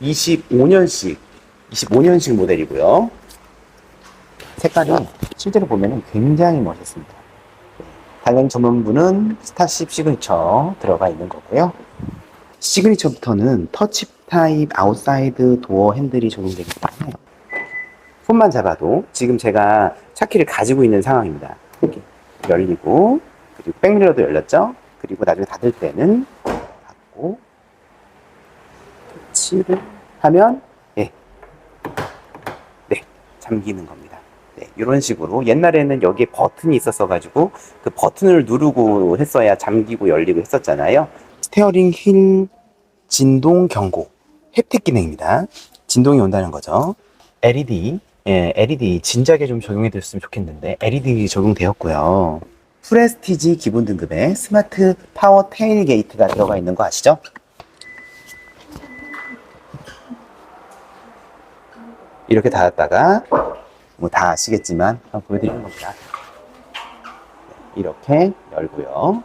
25년식, 25년식 모델이고요. 색깔이 실제로 보면 굉장히 멋있습니다. 당연히 전문부는 스타쉽 시그니처 들어가 있는 거고요. 시그니처부터는 터치 타입 아웃사이드 도어 핸들이 적용되기 때문에 손만 잡아도 지금 제가 차키를 가지고 있는 상황입니다. 이렇게 열리고 그리고 백미러도 열렸죠. 그리고 나중에 닫을 때는 닫고 터치를 하면 예, 네 잠기는 겁니다. 네, 이런 식으로 옛날에는 여기에 버튼이 있었어 가지고 그 버튼을 누르고 했어야 잠기고 열리고 했었잖아요. 스테어링 휠 진동 경고 햅틱 기능입니다. 진동이 온다는 거죠. LED 예, LED 진작에 좀 적용해 줬으면 좋겠는데 LED 적용되었고요. 프레스티지 기본 등급에 스마트 파워 테일 게이트가 들어가 있는 거 아시죠? 이렇게 닫았다가 뭐 다 아시겠지만 한번 보여드리는 겁니다. 이렇게 열고요.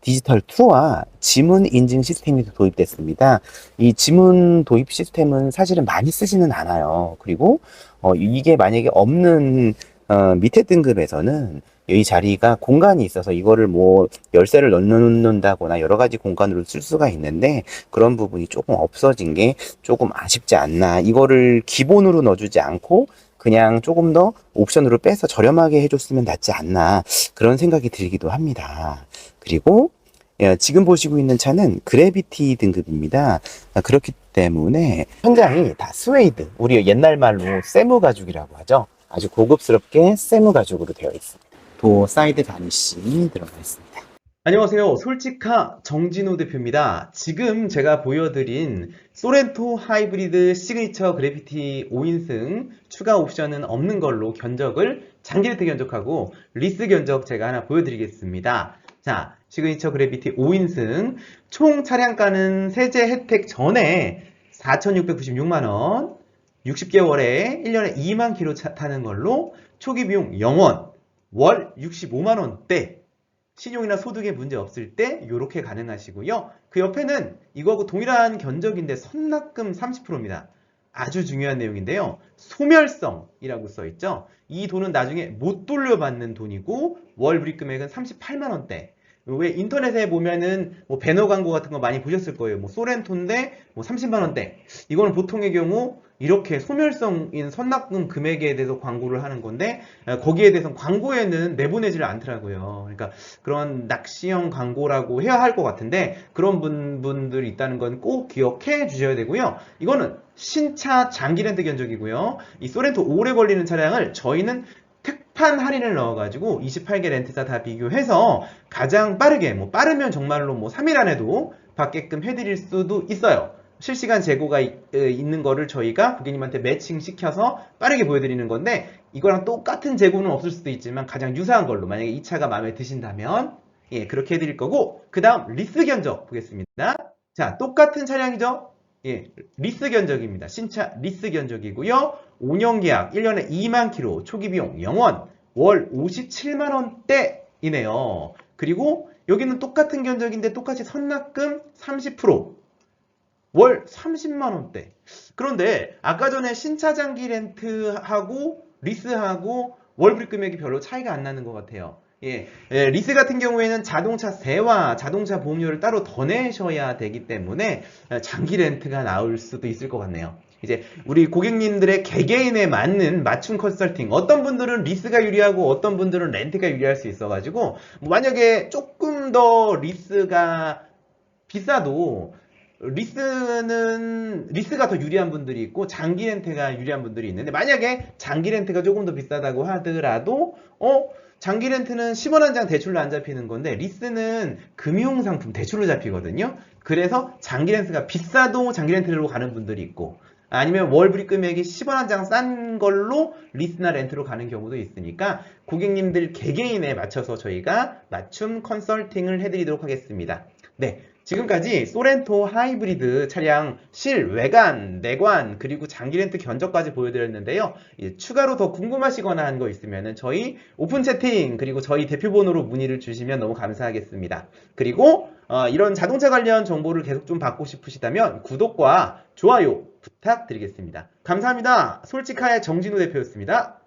디지털 투어와 지문 인증 시스템이 도입됐습니다. 이 지문 도입 시스템은 사실은 많이 쓰지는 않아요. 그리고 어, 이게 만약에 없는 어, 밑에 등급에서는 이 자리가 공간이 있어서 이거를 뭐 열쇠를 넣는다거나 여러 가지 공간으로 쓸 수가 있는데 그런 부분이 조금 없어진 게 조금 아쉽지 않나. 이거를 기본으로 넣어주지 않고 그냥 조금 더 옵션으로 빼서 저렴하게 해줬으면 낫지 않나. 그런 생각이 들기도 합니다. 그리고 예, 지금 보시고 있는 차는 그래비티 등급입니다. 아, 그렇기 때문에 현장이 다 스웨이드, 우리 옛날 말로 세무 가죽이라고 하죠. 아주 고급스럽게 세무 가죽으로 되어 있습니다. 도어 사이드 바니쉬 들어가 있습니다. 안녕하세요. 솔직하 정진호 대표입니다. 지금 제가 보여드린 소렌토 하이브리드 시그니처 그래피티 5인승 추가 옵션은 없는 걸로 견적을 장기레트 견적하고 리스 견적 제가 하나 보여드리겠습니다. 자, 시그니처 그래피티 5인승 총 차량가는 세제 혜택 전에 4,696만원 60개월에 1년에 2만 킬로 차- 타는 걸로 초기 비용 0원 월 65만원대 신용이나 소득에 문제 없을 때 이렇게 가능하시고요. 그 옆에는 이거하고 동일한 견적인데 선납금 30%입니다. 아주 중요한 내용인데요. 소멸성이라고 써 있죠. 이 돈은 나중에 못 돌려받는 돈이고 월 불입 금액은 38만 원대. 왜 인터넷에 보면은 뭐 배너 광고 같은 거 많이 보셨을 거예요. 뭐 소렌토인데 뭐 30만 원대. 이거는 보통의 경우 이렇게 소멸성인 선납금 금액에 대해서 광고를 하는 건데 어, 거기에 대해서 광고에는 내보내지를 않더라고요. 그러니까 그런 낚시형 광고라고 해야 할 것 같은데 그런 분, 분들이 있다는 건 꼭 기억해 주셔야 되고요. 이거는 신차 장기 렌트 견적이고요. 이 소렌토 오래 걸리는 차량을 저희는 특 판 할인을 넣어가지고 28개 렌트사 다 비교해서 가장 빠르게 뭐 빠르면 정말로 뭐 3일 안에도 받게끔 해드릴 수도 있어요. 실시간 재고가 이- 에, 있는 거를 저희가 고객님한테 매칭 시켜서 빠르게 보여드리는 건데 이거랑 똑같은 재고는 없을 수도 있지만 가장 유사한 걸로 만약에 이 차가 마음에 드신다면 예 그렇게 해드릴 거고 그 다음 리스 견적 보겠습니다. 자 똑같은 차량이죠. 예 리스 견적입니다. 신차 리스 견적이고요. 5년 계약 1년에 2만 킬로 초기 비용 0원 월 57만 원대이네요. 그리고 여기는 똑같은 견적인데 똑같이 선납금 30%월 30만 원대. 그런데 아까 전에 신차 장기 렌트하고 리스하고 월불입 금액이 별로 차이가 안 나는 것 같아요. 예, 예, 리스 같은 경우에는 자동차 세와 자동차 보험료를 따로 더 내셔야 되기 때문에 어, 장기 렌트가 나올 수도 있을 것 같네요. 이제 우리 고객님들의 개개인에 맞는 맞춤 컨설팅 어떤 분들은 리스가 유리하고 어떤 분들은 렌트가 유리할 수 있어 가지고 뭐 만약에 조금 더 리스가 비싸도 리스는 리스가 더 유리한 분들이 있고 장기 렌트가 유리한 분들이 있는데 만약에 장기 렌트가 조금 더 비싸다고 하더라도 어 장기 렌트는 10원 한 장 대출로 안 잡히는 건데 리스는 금융 상품 대출로 잡히거든요. 그래서 장기 렌트가 비싸도 장기 렌트로 가는 분들이 있고 아니면 월 불입 금액이 10원 한 장 싼 걸로 리스나 렌트로 가는 경우도 있으니까 고객님들 개개인에 맞춰서 저희가 맞춤 컨설팅을 해드리도록 하겠습니다. 네. 지금까지 소렌토 하이브리드 차량 실외관, 내관, 그리고 장기 렌트 견적까지 보여드렸는데요. 이제 추가로 더 궁금하시거나 한 거 있으면 저희 오픈 채팅 그리고 저희 대표번호로 문의를 주시면 너무 감사하겠습니다. 그리고 어, 이런 자동차 관련 정보를 계속 좀 받고 싶으시다면 구독과 좋아요, 부탁드리겠습니다. 감사합니다. 솔직하의 정진우 대표였습니다.